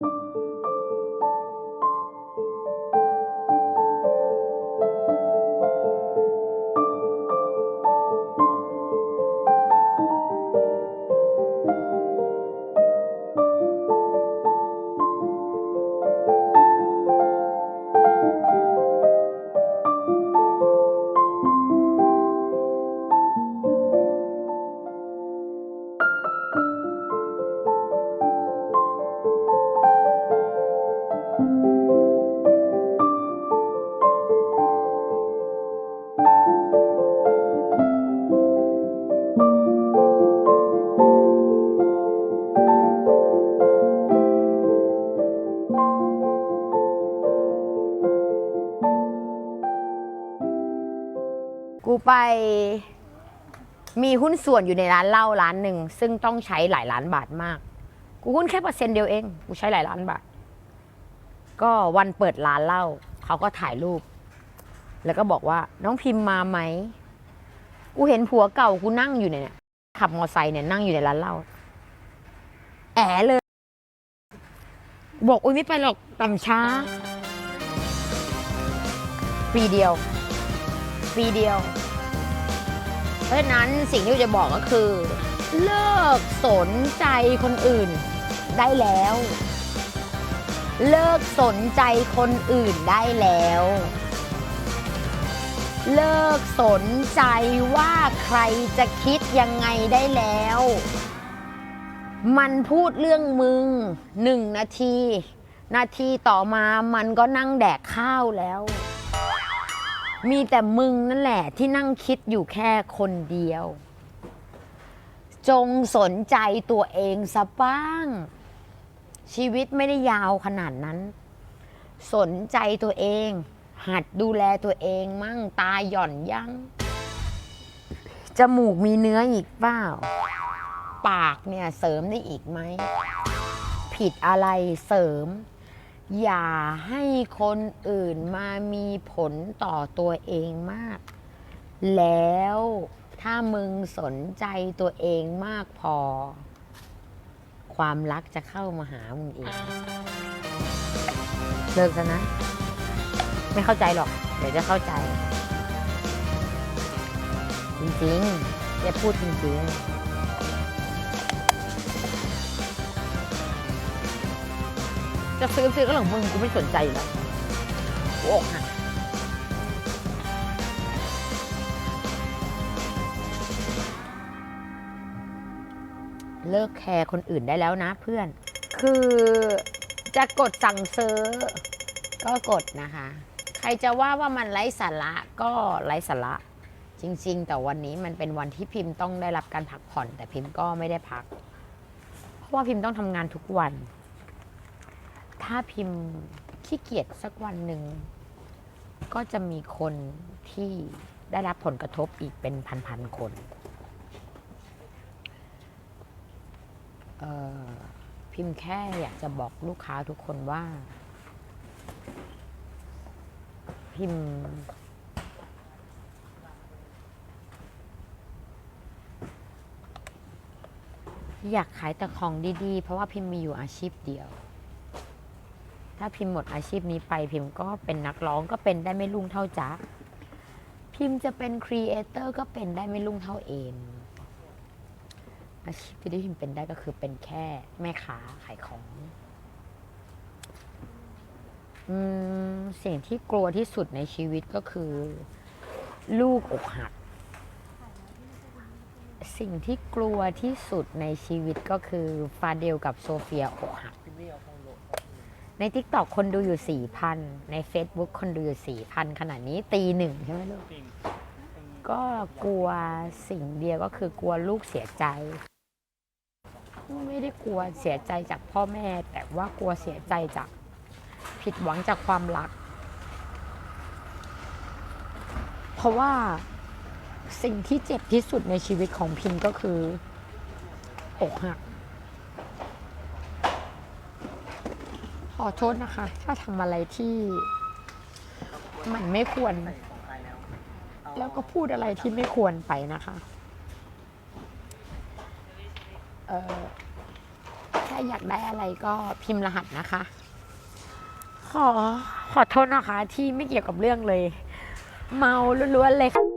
กู ไปมีหุ้นส่วนอยู่ในร้านเหล้าร้านหนึ่งซึ่งต้องใช้หลายล้านบาทมาก กูหุ้นแค่เปอร์เซ็นต์เดียวเอง กูใช้หลายล้านบาท ก็วันเปิดร้านเหล้าเขาก็ถ่ายรูป แล้วก็บอกว่าน้องพิมพ์มาไหม กูเห็นผัวเก่ากูนั่งอยู่เนี่ย ขับมอไซค์เนี่ยนั่งอยู่ในร้านเหล้าแอะเลย บอกอุ้ยไม่ไปหรอกต่ำช้า ปีเดียว ปีเดียว เพราะฉะนั้นสิ่งที่จะบอกก็คือ เลิกสนใจคนอื่นได้แล้ว เลิกสนใจคนอื่นได้แล้ว เลิกสนใจว่าใครจะคิดยังไงได้แล้ว มันพูดเรื่องมึงหนึ่งนาที นาทีต่อมามันก็นั่งแดกข้าวแล้ว มีแต่มึงนั่นแหละที่นั่งคิดอยู่แค่คนเดียว จงสนใจตัวเองซะบ้าง ชีวิตไม่ได้ยาวขนาดนั้น สนใจตัวเอง หัดดูแลตัวเองมั่งตาหย่อนยังจมูกมีเนื้ออีกเปล่า ปากเนี่ยเสริมได้อีกไหม ผิดอะไรเสริม อย่าให้คนอื่นมามีผลต่อตัวเองมาก แล้วถ้ามึงสนใจตัวเองมากพอ ความรักจะเข้ามาหามึงเองเลิกซะนะ ไม่เข้าใจหรอก เดี๋ยวจะเข้าใจ จริงๆจะพูดจริงๆ จะซื้อซื้อก็เรื่องมึงกูไม่สนใจแล้วกูอกหักเลิกแคร์คนอื่นได้แล้วนะเพื่อน คือจะกดสั่งซื้อ ก็กดนะคะ ใครจะว่าว่ามันไร้สาระก็ไร้สาระ จริง ๆ แต่วันนี้มันเป็นวันที่พิมพ์ต้องได้รับการพักผ่อน แต่พิมพ์ก็ไม่ได้พัก เพราะว่าพิมพ์ต้องทำงานทุกวัน ถ้าพิมพ์ขี้เกียจสักวันหนึ่ง ก็จะมีคนที่ได้รับผลกระทบอีกเป็นพันๆคนพิมพ์แค่อยากจะบอกลูกค้าทุกคนว่า พิมพ์ อยากขายแต่ของดีๆ เพราะว่าพิมพ์มีอยู่อาชีพเดียว ถ้าพิมพ์หมดอาชีพนี้ไปพิมพ์ก็เป็นนักร้องก็เป็นได้ไม่รุ่งเท่าจ๊ะพิมพ์จะเป็นครีเอเตอร์ก็เป็นได้ไม่รุ่งเท่าเอมอาชีพที่พิมพ์เป็นได้ก็คือเป็นแค่แม่ค้าขายของอืมสิ่งที่กลัวที่สุดในชีวิตก็คือ ลูกอกหัก สิ่งที่กลัวที่สุดในชีวิตก็คือฟาเดลกับโซเฟียอกหัก ใน t ิ k t o k คนดูอยู่ 4,000 ใน Facebook คนดูอยู่ 4,000 ขนาดนี้ตีหนึ่งใช่ไหมลูก ก็กลัวสิ่งเดียวก็คือกลัวลูกเสียใจ ไม่ได้กลัวเสียใจจากพ่อแม่ แต่ว่ากลัวเสียใจจากผิดหวังจากความรัก เพราะว่าสิ่งที่เจ็บที่สุดในชีวิตของพิมก็คืออกหัก ขอโทษนะคะ ถ้าทำอะไรที่มันไม่ควร แล้วก็พูดอะไรที่ไม่ควรไปนะคะเออถ้าอยากได้อะไรก็พิมพ์รหัสนะคะ ขอขอโทษนะคะที่ไม่เกี่ยวกับเรื่องเลย เมาล้วนๆเลยค่ะ